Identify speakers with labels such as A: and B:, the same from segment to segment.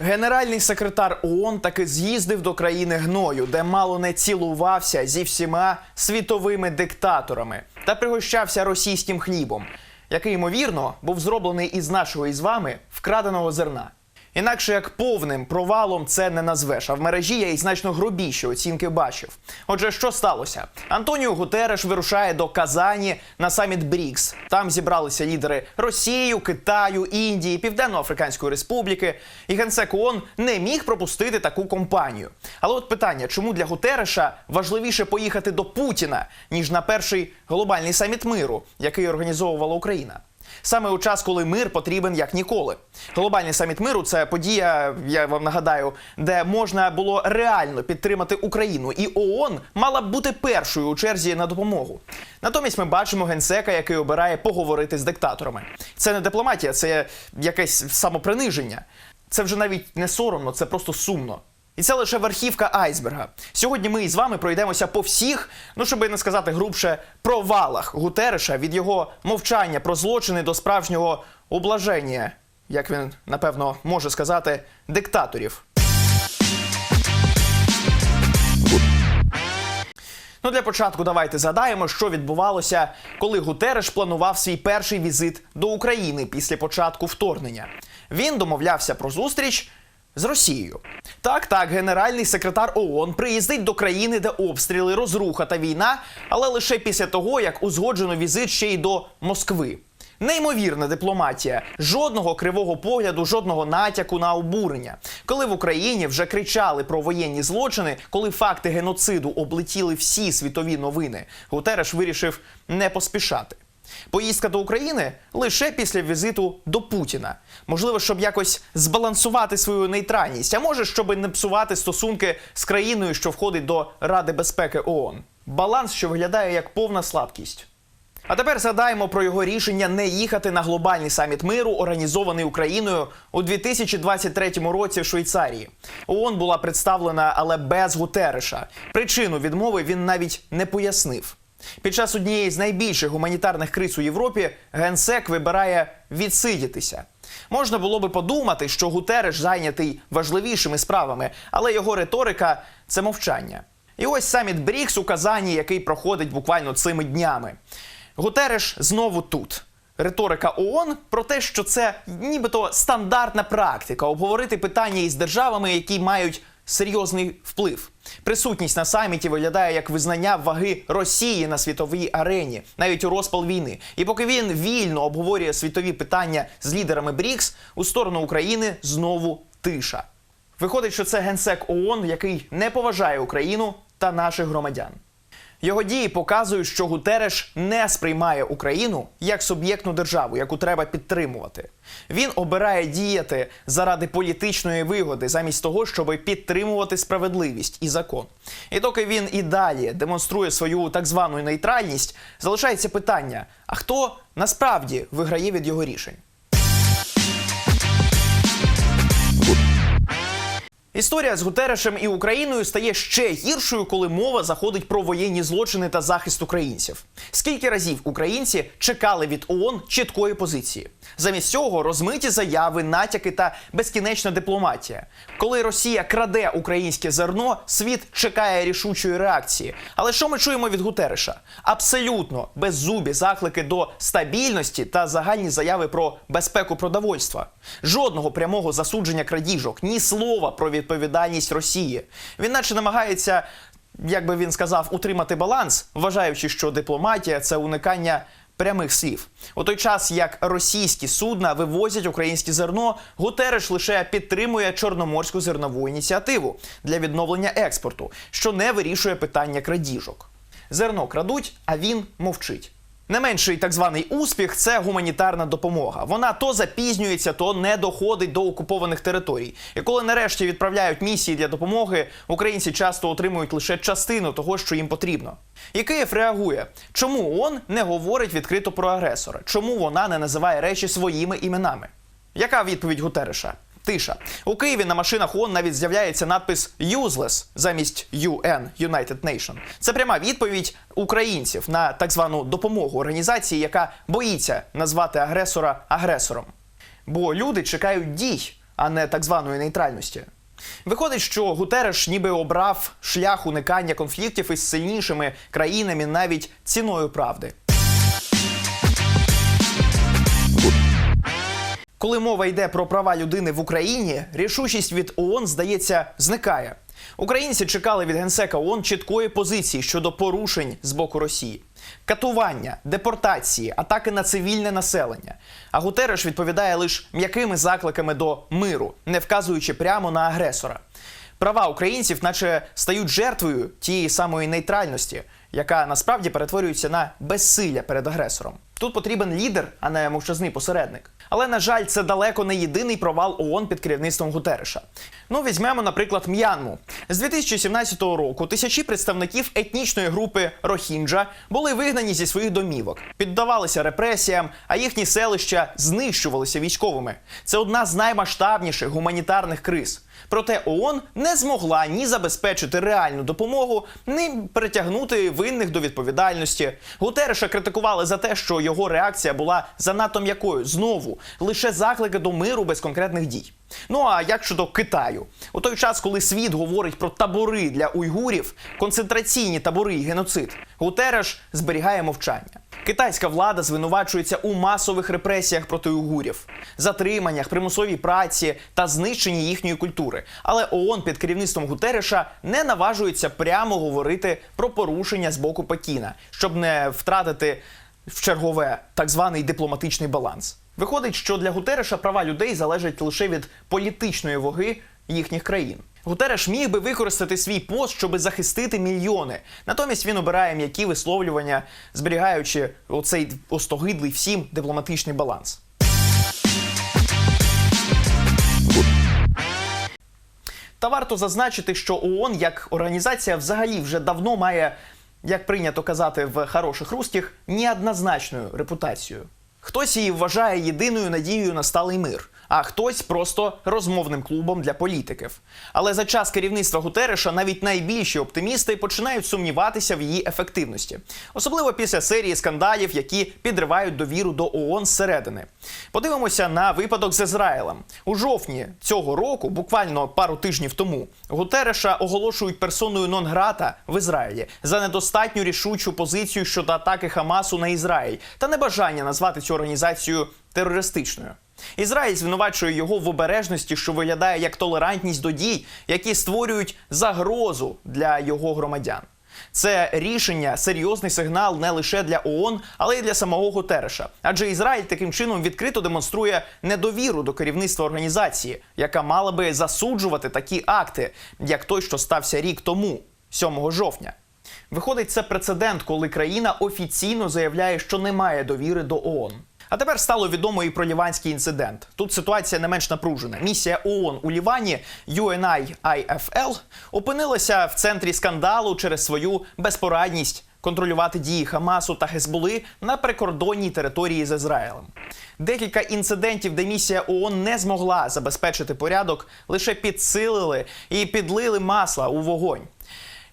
A: Генеральний секретар ООН таки з'їздив до країни гною, де мало не цілувався зі всіма світовими диктаторами та пригощався російським хлібом, який ймовірно був зроблений із нашого із вами вкраденого зерна. Інакше як повним провалом це не назвеш. А в мережі я й значно грубіші оцінки бачив. Отже, що сталося? Антоніо Гутереш вирушає до Казані на саміт БРІКС. Там зібралися лідери Росії, Китаю, Індії, Південно-Африканської Республіки. І генсек ООН не міг пропустити таку компанію. Але от питання, чому для Гутереша важливіше поїхати до Путіна ніж на перший глобальний саміт миру, який організовувала Україна? Саме у час, коли мир потрібен як ніколи. Глобальний саміт миру це подія, я вам нагадаю, де можна було реально підтримати Україну, і ООН мала б бути першою у черзі на допомогу. Натомість ми бачимо генсека, який обирає поговорити з диктаторами. Це не дипломатія, це якесь самоприниження. Це вже навіть не соромно, це просто сумно. І це лише верхівка айсберга. Сьогодні ми із вами пройдемося по всіх, ну щоб не сказати грубше, провалах Гутереша від його мовчання про злочини до справжнього облаження, як він напевно може сказати, диктаторів. Ну, для початку давайте згадаємо, що відбувалося, коли Гутереш планував свій перший візит до України після початку вторгнення. Він домовлявся про зустріч з Росією. Так, так, генеральний секретар ООН приїздить до країни, де обстріли, розруха та війна, але лише після того, як узгоджено візит ще й до Москви. Неймовірна дипломатія, жодного кривого погляду, жодного натяку на обурення. Коли в Україні вже кричали про воєнні злочини, коли факти геноциду облетіли всі світові новини, Гутереш вирішив не поспішати. Поїздка до України лише після візиту до Путіна. Можливо, щоб якось збалансувати свою нейтральність, а може, щоб не псувати стосунки з країною, що входить до Ради безпеки ООН. Баланс, що виглядає як повна слабкість. А тепер згадаємо про його рішення не їхати на глобальний саміт миру, організований Україною у 2023 році в Швейцарії. ООН була представлена, але без Гутереша. Причину відмови він навіть не пояснив. Під час однієї з найбільших гуманітарних криз у Європі генсек вибирає відсидітися. Можна було би подумати, що Гутереш зайнятий важливішими справами, але його риторика це мовчання. І ось саміт Брікс у Казані, який проходить буквально цими днями. Гутереш знову тут. Риторика ООН про те, що це нібито стандартна практика обговорити питання із державами, які мають серйозний вплив. Присутність на саміті виглядає як визнання ваги Росії на світовій арені, навіть у розпал війни. І поки він вільно обговорює світові питання з лідерами БРІКС, у сторону України знову тиша. Виходить, що це генсек ООН, який не поважає Україну та наших громадян. Його дії показують, що Гутереш не сприймає Україну як суб'єктну державу, яку треба підтримувати. Він обирає діяти заради політичної вигоди, замість того, щоб підтримувати справедливість і закон. І доки він і далі демонструє свою так звану нейтральність, залишається питання: а хто насправді виграє від його рішень? Історія з Гутерешем і Україною стає ще гіршою, коли мова заходить про воєнні злочини та захист українців. Скільки разів українці чекали від ООН чіткої позиції? Замість цього розмиті заяви, натяки та безкінечна дипломатія. Коли Росія краде українське зерно, світ чекає рішучої реакції. Але що ми чуємо від Гутереша? Абсолютно беззубі заклики до стабільності та загальні заяви про безпеку продовольства. Жодного прямого засудження крадіжок, ні слова про відповідальність Росії. Він наче намагається, як би він сказав, утримати баланс, вважаючи, що дипломатія це уникання. Прямих слів у той час, як російські судна вивозять українське зерно, Гутереш лише підтримує чорноморську зернову ініціативу для відновлення експорту, що не вирішує питання крадіжок. Зерно крадуть, а він мовчить. Не менший так званий успіх це гуманітарна допомога. Вона то запізнюється, то не доходить до окупованих територій. І коли нарешті відправляють місії для допомоги, українці часто отримують лише частину того, що їм потрібно. І Київ реагує, чому ООН не говорить відкрито про агресора? Чому вона не називає речі своїми іменами? Яка відповідь Гутереша? Тиша у Києві на машинах ООН навіть з'являється надпис «Useless» замість UN – United Nation. Це пряма відповідь українців на так звану допомогу організації, яка боїться назвати агресора агресором. Бо люди чекають дій, а не так званої нейтральності. Виходить, що Гутереш ніби обрав шлях уникання конфліктів із сильнішими країнами навіть ціною правди. Коли мова йде про права людини в Україні, рішучість від ООН, здається, зникає. Українці чекали від генсека ООН чіткої позиції щодо порушень з боку Росії. Катування, депортації, атаки на цивільне населення. А Гутереш відповідає лише м'якими закликами до миру, не вказуючи прямо на агресора. Права українців, наче стають жертвою тієї самої нейтральності, яка насправді перетворюється на безсилля перед агресором. Тут потрібен лідер, а не мовчазний посередник. Але на жаль, це далеко не єдиний провал ООН під керівництвом Гутереша. Ну візьмемо, наприклад, М'янму. З 2017 року тисячі представників етнічної групи Рохінджа були вигнані зі своїх домівок, піддавалися репресіям, а їхні селища знищувалися військовими. Це одна з наймасштабніших гуманітарних криз. Проте ООН не змогла ні забезпечити реальну допомогу, ні притягнути винних до відповідальності. Гутереша критикували за те, що його реакція була занадто м'якою. Знову лише заклики до миру без конкретних дій. Ну а як щодо Китаю, у той час, коли світ говорить про табори для уйгурів, концентраційні табори і геноцид, Гутереш зберігає мовчання. Китайська влада звинувачується у масових репресіях проти уйгурів, затриманнях, примусовій праці та знищенні їхньої культури. Але ООН під керівництвом Гутереша не наважується прямо говорити про порушення з боку Пекіна, щоб не втратити в чергове так званий дипломатичний баланс. Виходить, що для Гутереша права людей залежать лише від політичної ваги їхніх країн. Гутереш міг би використати свій пост, щоб захистити мільйони. Натомість він обирає м'які висловлювання, зберігаючи оцей остогидлий всім дипломатичний баланс. Та варто зазначити, що ООН як організація взагалі вже давно має, як прийнято казати в хороших русських, неоднозначною репутацією. Хтось її вважає єдиною надією на сталий мир, а хтось просто розмовним клубом для політиків. Але за час керівництва Гутереша навіть найбільші оптимісти починають сумніватися в її ефективності, особливо після серії скандалів, які підривають довіру до ООН зсередини. Подивимося на випадок з Ізраїлем у жовтні цього року, буквально пару тижнів тому, Гутереша оголошують персоною нон-грата в Ізраїлі за недостатню рішучу позицію щодо атаки Хамасу на Ізраїль та небажання назвати цю організацію терористичною. Ізраїль звинувачує його в обережності, що виглядає як толерантність до дій, які створюють загрозу для його громадян. Це рішення серйозний сигнал не лише для ООН, але й для самого Гутереша. Адже Ізраїль таким чином відкрито демонструє недовіру до керівництва організації, яка мала би засуджувати такі акти, як той, що стався рік тому, 7 жовтня. Виходить, це прецедент, коли країна офіційно заявляє, що не має довіри до ООН. А тепер стало відомо і про ліванський інцидент. Тут ситуація не менш напружена. Місія ООН у Лівані UNIFL опинилася в центрі скандалу через свою безпорадність контролювати дії Хамасу та Гезболи на прикордонній території з Ізраїлем. Декілька інцидентів, де місія ООН не змогла забезпечити порядок, лише підсилили і підлили масла у вогонь.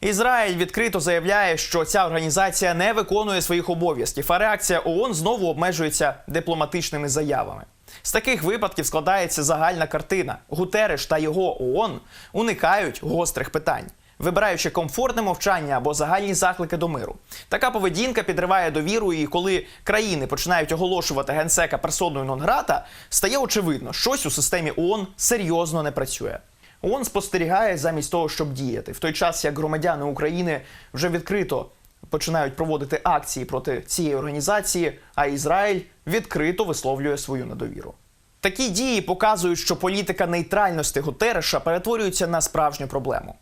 A: Ізраїль відкрито заявляє, що ця організація не виконує своїх обов'язків, а реакція ООН знову обмежується дипломатичними заявами. З таких випадків складається загальна картина. Гутереш та його ООН уникають гострих питань, вибираючи комфортне мовчання або загальні заклики до миру. Така поведінка підриває довіру, і коли країни починають оголошувати генсека персоною нон-грата, стає очевидно, щось у системі ООН серйозно не працює. ООН спостерігає замість того, щоб діяти, в той час як громадяни України вже відкрито починають проводити акції проти цієї організації, а Ізраїль відкрито висловлює свою недовіру. Такі дії показують, що політика нейтральності Гутереша перетворюється на справжню проблему.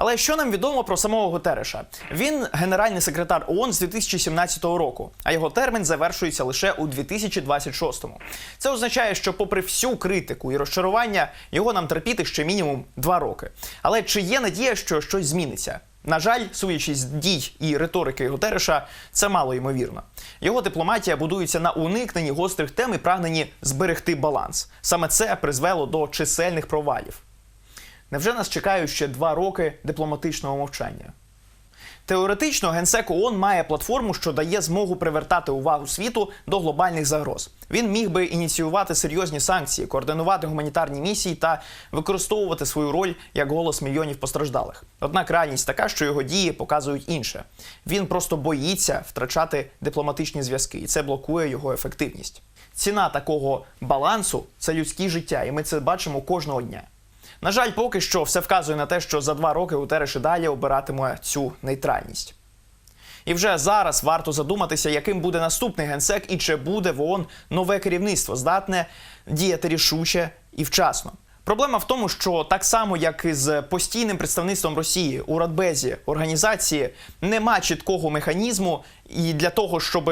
A: Але що нам відомо про самого Гутереша? Він генеральний секретар ООН з 2017 року, а його термін завершується лише у 2026-му. Це означає, що, попри всю критику і розчарування, його нам терпіти ще мінімум два роки. Але чи є надія, що щось зміниться? На жаль, судячи дій і риторики Гутереша, це мало ймовірно. Його дипломатія будується на уникненні гострих тем і прагненні зберегти баланс. Саме це призвело до чисельних провалів. Невже нас чекають ще два роки дипломатичного мовчання? Теоретично генсек ООН має платформу, що дає змогу привертати увагу світу до глобальних загроз. Він міг би ініціювати серйозні санкції, координувати гуманітарні місії та використовувати свою роль як голос мільйонів постраждалих. Однак реальність така, що його дії показують інше. Він просто боїться втрачати дипломатичні зв'язки, і це блокує його ефективність. Ціна такого балансу це людське життя, і ми це бачимо кожного дня. На жаль, поки що все вказує на те, що за два роки Гутереш і далі обиратиме цю нейтральність. І вже зараз варто задуматися, яким буде наступний генсек і чи буде в ООН нове керівництво, здатне діяти рішуче і вчасно. Проблема в тому, що так само, як і з постійним представництвом Росії у Радбезі організації, нема чіткого механізму і для того, щоб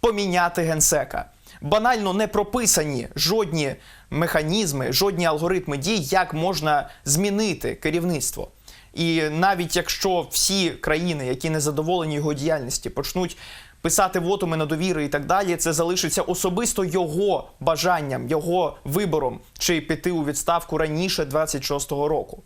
A: поміняти генсека. Банально не прописані жодні механізми, жодні алгоритми дій, як можна змінити керівництво. І навіть якщо всі країни, які не задоволені його діяльності, почнуть писати вотуми на довіри і так далі, це залишиться особисто його бажанням, його вибором, чи піти у відставку раніше 26-го року.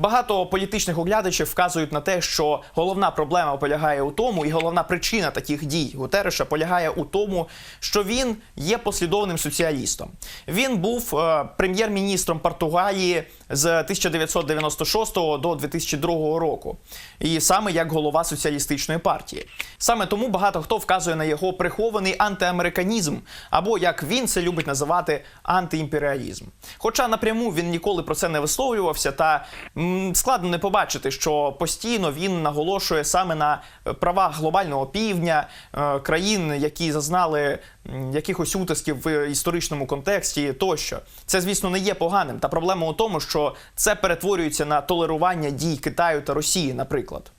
A: Багато політичних оглядачів вказують на те, що головна проблема полягає у тому, і головна причина таких дій Гутереша полягає у тому, що він є послідовним соціалістом. Він був е, прем'єр-міністром Португалії з 1996 до 2002 року, і саме як голова соціалістичної партії. Саме тому багато хто вказує на його прихований антиамериканізм, або як він це любить називати антиімперіалізм. Хоча напряму він ніколи про це не висловлювався, та складно не побачити, що постійно він наголошує саме на е, правах глобального півдня, е, країн, які зазнали якихось утисків в історичному контексті тощо. Це, звісно, не є поганим. Та проблема у тому, що це перетворюється на толерування дій Китаю та Росії, наприклад.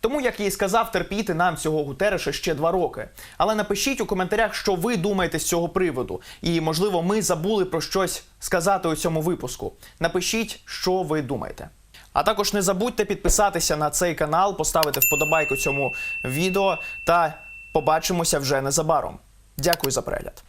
A: Тому, як я і сказав, терпіти нам цього Гутереша ще два роки. Але напишіть у коментарях, що ви думаєте з цього приводу, і можливо, ми забули про щось сказати у цьому випуску. Напишіть, що ви думаєте. А також не забудьте підписатися на цей канал, поставити вподобайку цьому відео та побачимося вже незабаром. Дякую за перегляд.